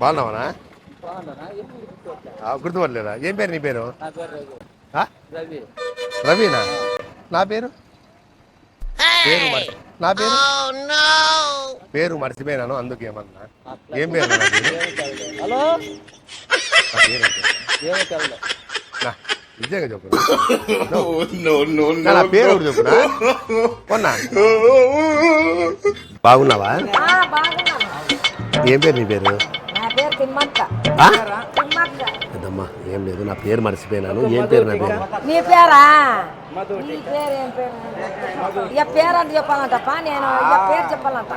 బాగున్నావనా? ఆ, గుర్తుపట్టలేదా? ఏం పేరు నీ పేరు? ఆ? రవినా? నా పేరు? పేరు మర్చి- నా పేరు? పేరు మర్చిపోయినాను అందుకేమన్నా ఏం పేరు నా పేరు? హలో? పేరు పేరు? నిజంగా చెప్పు నా. పేరు ఒకటి చెప్పునా కొన్నా. బాగున్నావా? ఏం పేరు నీ పేరు పేరు? పెద్దమ్మా ఏం లేదు నా పేరు మర్చిపోయినాను. ఏం పేరు నా పేరు? నీ పేరా? నీ పేరు ఏం పేరు? ఇక పేరు అని చెప్పాలంటప్ప నేను ఇక పేరు చెప్పాలంట.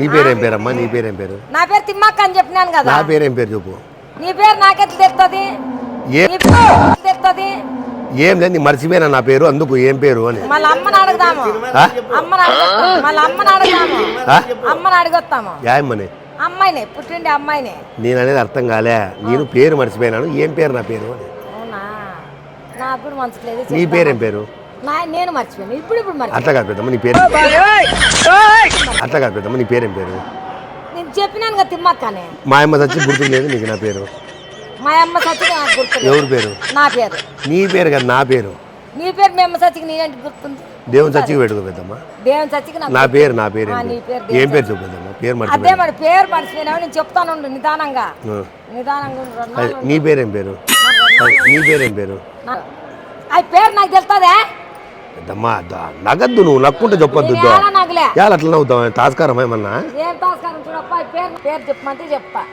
నీ పేరు ఏం పేరమ్మా నీ పేరు ఏం పేరు? నా పేరు తిమ్మక్క అని చెప్పినాను కదా. నా పేరు ఏం పేరు చెప్పు. నీ పేరు నాకెట్లా తెస్తుంది ఏ తెస్తుంది ఏం లేదు నీ మర్చిపోయినా నా పేరు అందుకు ఏం పేరు అని. మళ్ళీ అమ్మని అడుగుదాము? అమ్మని అడుగుతాము మళ్ళీ అమ్మని అడిగొస్తాము యాయమ్మని. అమ్మాయిని పుట్టిండి అమ్మాయిని. నేను అనేది అర్థం కాలే. నేను పేరు మర్చిపోయినాను. ఏం పేరు నా పేరు అని. అవునా? నాకు కూడా మనసుకు లేదు నీ. పేరేం పేరు? నా నేను మర్చిపోయాను. ఇప్పుడు ఇప్పుడు మర్చిపోయాను. అట్లా కాదు పెద్దమ్మ నీ పేరు? అట్లా కాదు పెద్దమ్మ నీ పేరేం పేరు? నేను చెప్పినాను కదా తిమ్మక్కనే. మా అమ్మ చచ్చి గుర్తు లేదు నీకు నా పేరు? మా అమ్మ సచ్చికి నాకు గుర్తుంది ఎవరి పేరు? నా పేరు. నీ పేరు కదా నా పేరు. నీ పేరు మీ అమ్మ సచ్చికి నేనంటే గుర్తుంది. దేవుని చచ్చికి పెట్టుకో పెద్దమ్మ. దేవుని సచ్చికి నాకు నా పేరు నా పేరు ఏం పేరు? ఏం పేరు అదే మర్చిపోయినా. మరి పేరు మర్చిపోయినావు నేను చెప్తాను నిదానంగా. నిదానంగా. నా- అది పేరేం పేరు? అది నీ పేరేం పేరు? ఆ పేరు నాకు తెలుస్తుందే పెద్దమ్మా నగద్దు నువ్వు నక్కుంటే చెప్పొద్దు యాలు అట్లా నవ్వుతావు తాస్కారం ఏమన్నా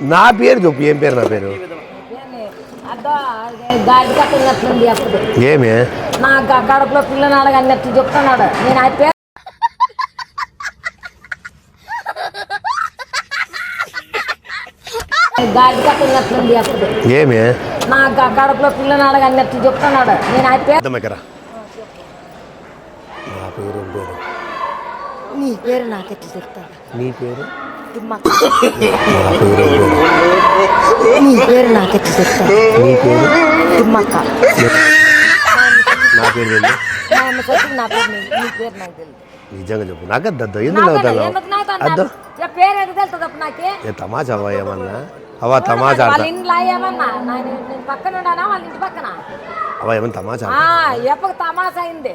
నా పేరు చెప్పు ఏం పేరు నా పేరు? ఏమి? నా కడుపులో పిల్లని అడగన్నట్టు చెప్తున్నాడు. నేను ఆ పేరు గాడి కట్టినట్లుంది అప్పుడు. ఏమి? నా కడుపులో పిల్లని అడగన్నట్టు చెప్తున్నాడు. నేను ఆ పేరు అర్థమక్కరా నా పేరు పేరు? నీ పేరు నాకు ఎట్లా చెప్తాడు నీ పేరు? నా పేరు నీ పేరు నాకు ఎట్లా చెప్తాడు నీ పేరు? తిమ్మక్క నా పేరు ఏంది? మా అమ్మ సొత్తుకి నా పేరు నీ- నీ పేరు నాకు తెలియదు నిజంగా చెప్పు. నాకు ఎందుకు నాకన్నా నవ్వుతాను ఎందుకు నాకు అద్దు అన్నా? ఏ పేరు ఎందుకు తెలుస్తుంది అప్పుడు నాకే? ఏ తమాషా అవ్వ ఏమన్నా? అవా తమాషా వాళ్ళ ఆడతా ఇంట్లో ఏమన్నా? నా- నేను నేను పక్కన ఉన్నానా? వాళ్ళ ఇంటి పక్కన? అవా ఏమన్నా తమాషా ఆ ఆడతా? ఎప్పకు తమాసా అయింది?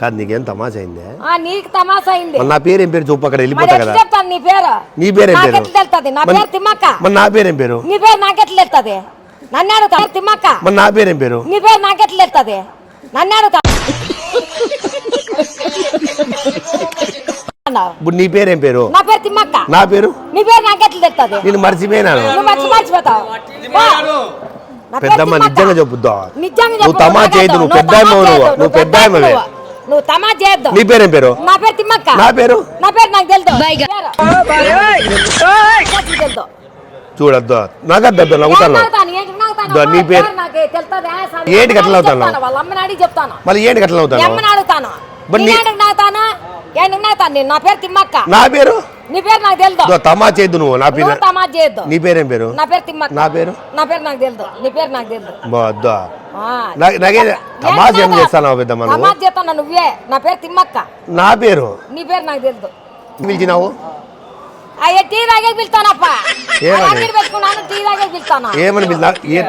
కాదు నీకేం తమాషా అయిందే? ఆ నీకు తమాసా అయింది. మరి నా పేరు ఏం పేరు చెప్పు అక్కడ మరి వెళ్ళిపోతా ఎట్లా కదా? చెప్తాను నీ పేరు? నీ పేరు ఏం పేరు? నాకెట్లా తెలుస్తుంది? నా పేరు తిమ్మక్క. మరి నా పేరు ఏం పేరు? నీ పేరు నాకెట్లా తెలుస్తుంది? నన్ను అడుగుతా తిమ్మక్క. మరి నా పేరు ఏం పేరు? నీ పేరు నాకెట్లా తెలుస్తుంది? నన్ను అడుగుతా అన్నావు. ఇప్పుడు నీ పేరు ఏం పేరు? నా పేరు తిమ్మక్క. నా పేరు? నీ పేరు నాకెట్లా తెలుస్తుంది. నేను మర్చిపోయినాను. నువ్వు మర్చి మర్చిపోతావు. పెద్దమ్మ. నిజంగా నువ్వు చెప్పు, తమా. చేయొద్దు, నువ్వు తమా నువ్వు. చేయొద్దు, నువ్వు తమా చేయొద్దు నీ పేరు ఏం పేరు? నా పేరు తిమ్మక్క. నా పేరు? నా పేరు నాకు తెలుసు. నాకు. చూడద్దు. నాకు అద్దు నవ్వుతాను. ఏంటి నవ్వుతాను? దో, నీ పేరు- పేరు? నాకు తెలుస్తుందా? సరే, ఏంటికి అట్లా నవ్వుతాను? చెప్తాను, వాళ్ళ అమ్మని అడిగి చెప్తాను. మళ్ళీ ఏంటి అట్లా మీ అవుతాను అమ్మని అడుగుతాను. మరి నీ- నేను పేరు తిమ్మక్క. నా పేరు? నీ పేరు నాకు తమా చేయొద్దు నువ్వు. నా పేరు తమా నీ పేరేం పేరు? నా పేరు తిమ్మక్క. నా పేరు? నా పేరు నాకు నీ పేరు నాకు ఏం చేస్తాను పెద్దమ్మ నువ్వు? తమాషా చేస్తాను నువ్వే? నా పేరు తిమ్మక్క. నా పేరు? నీ పేరు నాకు పిలిచినావు? అయ్యే టీ తాగే పిలుస్తానప్ప ఏమని? పెట్టుకున్నాను టీ తాగే పిలుస్తాను ఏమని పిలిచినా? ఏ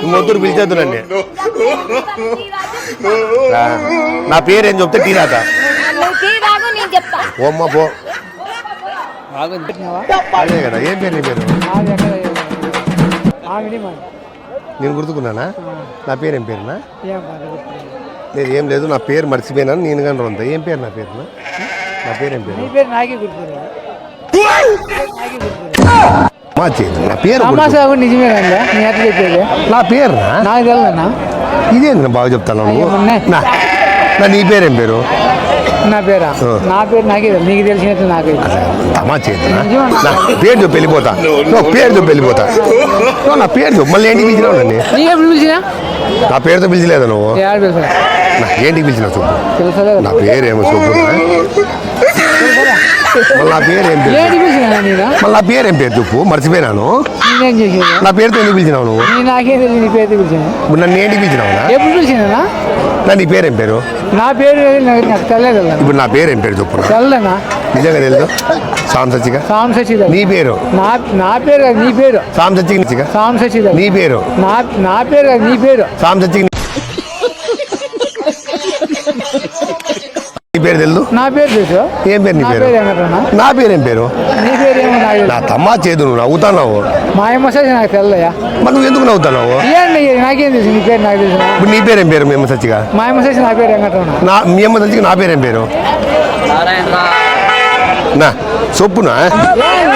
నువ్వు వద్దు పిలిచేద్దు నన్ను ఆ, నా పేరు ఏం చెప్తే టీ నువ్వు టీ తాగు నేను చెప్తా. ఓమ్మ పో. అదే కదా ఏం పేరు నీ పేరు? నేను గుర్తుకున్నానా? నా పేరు ఏం పేరునా లేదు ఏం లేదు నా పేరు మర్చిపోయినాను నేను కానీ రొంత. ఏం పేరు నా పేరునా? నా పేరు ఏం పేరు పేరు నాకే గుర్తులేదు. మా చేతి నా పేరు. తమాషా కూడా నిజమే కదా? నీ ఎట్లా చెప్పేది. నా పేరునా? నాకు తెలియదన్నా ఇదేంది బాగా చెప్తాను నువ్వు? నా నా నీ పేరేం పేరు? నా పేరా? ఆ. నా పేరు నాకే తెలుసు. నీకు తెలిసినట్టు నాకే తెలుసు. తమా చేతునా నా? పేరు చెప్పి వెళ్ళిపోతా. నువ్వు పేరు చెప్పి వెళ్ళిపోతా. నువ్వు నా పేరు చెప్పు. మళ్ళీ ఏంటికి పిలిచినావు నన్ను? నీకు ఎప్పుడు పిలిచినా? నా పేరుతో పిలిచలేదా నువ్వు? ఏడు తెలుసా నా ఏంటికి పిలిచినావు చెప్పు? తెలుసలేదు నా పేరేమో మళ్ళీ నా పేరు ఏం పేరు? ఏంటి పిలిచినా నేను మళ్ళీ నా పేరు ఏం పేరు చెప్పు? మర్చిపోయినాను నేనేం చేసేది నా పేరుతో ఎందుకు పిలిచినావు నువ్వు? నీ నాకే తెలియదు నీ పేరు పిలిచిన ఇప్పుడు నన్ను ఏంటికి పిలిచినావునా ఎప్పుడు పిలిచినా నా నీ పేరు ఏం పేరు? నా పేరు నాకు నాకు తెలియదు. ఇప్పుడు నా పేరు ఏం పేరు తెల్లనా? నిజంగా తెలియదు సాం సచ్చిగా? సాం సచిద నీ పేరు? నా నా పేరు కాదు నీ పేరు. సాం సచ్చిగా? సాం సచిద నీ పేరు? నా నా పేరు కాదు నీ పేరు. సాం సచ్చిగా? పేరు తెలుదు? నా పేరు తెలుసు? ఏం పేరు నీ పేరు? నా పేరు ఏం పేరు? నీ. తమ్మా చేదు నువ్వు నవ్వుతున్నావు. మా అమ్మ సచి నాకు తెల్లయ్యా. మరి నువ్వు ఎందుకు నవ్వుతున్నావు? ఏంటి నాకేం తెలుసు నీ పేరు నాకు తెలుసు. ఇప్పుడు నీ పేరు ఏం పేరు మేము సచ్చిగా? మా అమ్మ సచి నా పేరు వెంకటరమణ నా మీ అమ్మ సచ్చిగా నా పేరు ఏం పేరు? నా చొప్పునా నేను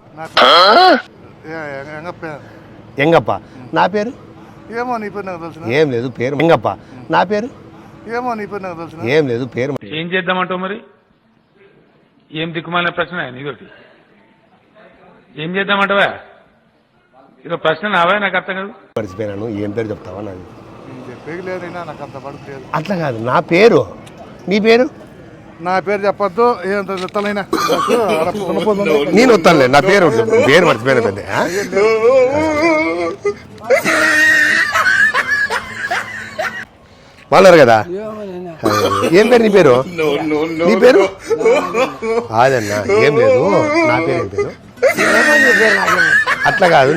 ఎంగప్ప. నా పేరు? ఏమో నీ పేరు నాకు ఏం లేదు పేరు ఎంగప్ప. నా పేరు? ఏమో నీ పేరు నాకు ఏం లేదు పేరు ఏం చేద్దామంటావు మరి? ఏం దిక్కుమాలిన ప్రశ్న నీదోటి. ఏం చేద్దామంటావా? ఇదో ప్రశ్న నావా? నాకు అర్థం కాదు. మర్చిపోయినాను ఏం పేరు చెప్తావా నాది? అట్లా కాదు నా పేరు. నీ పేరు? నా పేరు చెప్పొద్దు. నేను వస్తానులే నా పేరు. పేరు మర్చిపోయిన పెద్ద? బాగున్నారు కదా? ఏం పేరు నీ పేరు? నీ పేరు? అదన్నా ఏం లేదు. నా పేరు ఏం పేరు? అట్లా కాదు